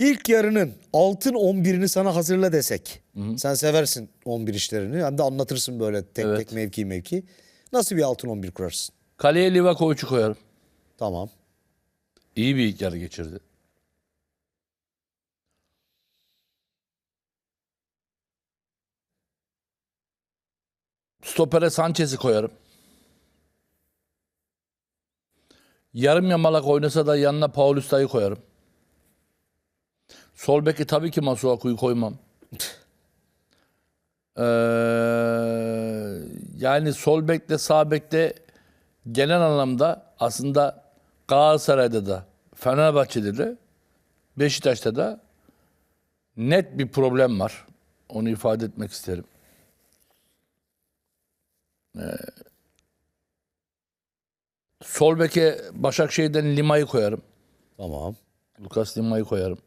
İlk yarının altın 11'ini sana hazırla desek. Sen seversin 11 işlerini. Hem de anlatırsın böyle tek Evet. tek mevki mevki. Nasıl bir altın 11 kurarsın? Kaleye Livakovic'i koyarım. Tamam. İyi bir ilk yarı geçirdi. Stopere Sanchez'i koyarım. Yarım yamalak oynasa da yanına Paulista'yı koyarım. Sol beki tabii ki Masuaku'yu koymam. Ee, yani sol bekle sağ bekte genel anlamda aslında Galatasaray'da da Fenerbahçe'de de Beşiktaş'ta da net bir problem var. Onu ifade etmek isterim. Ee, sol beke Başakşehir'den Lima'yı koyarım. Tamam. Lucas Lima'yı koyarım.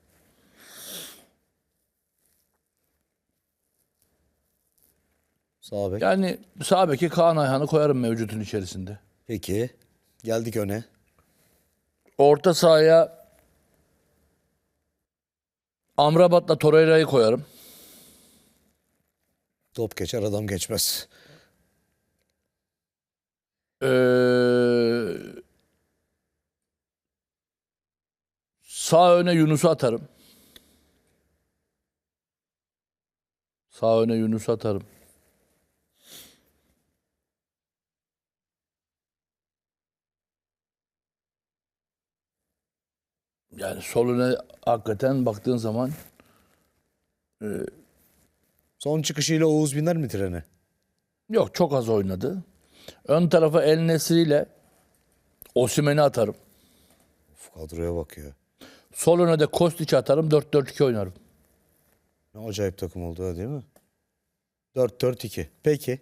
Sağ bek. Yani sağ beke Kaan Ayhan'ı koyarım mevcutun içerisinde. Peki. Geldik öne. Orta sahaya Amrabat'la Torreira'yı koyarım. Top geçer adam geçmez. Ee, sağ öne Yunus'u atarım. Sağ öne Yunus'u atarım. Yani sol öne hakikaten baktığın zaman Son çıkışıyla Oğuz biner mi trene? yok çok az oynadı. Ön tarafa El Nesri ile Osimhen'i atarım. Uf, kadroya bak ya. Sol öne de Kostiç'i atarım. 4-4-2 oynarım. Ne acayip takım oldu ha değil mi? 4-4-2. Peki.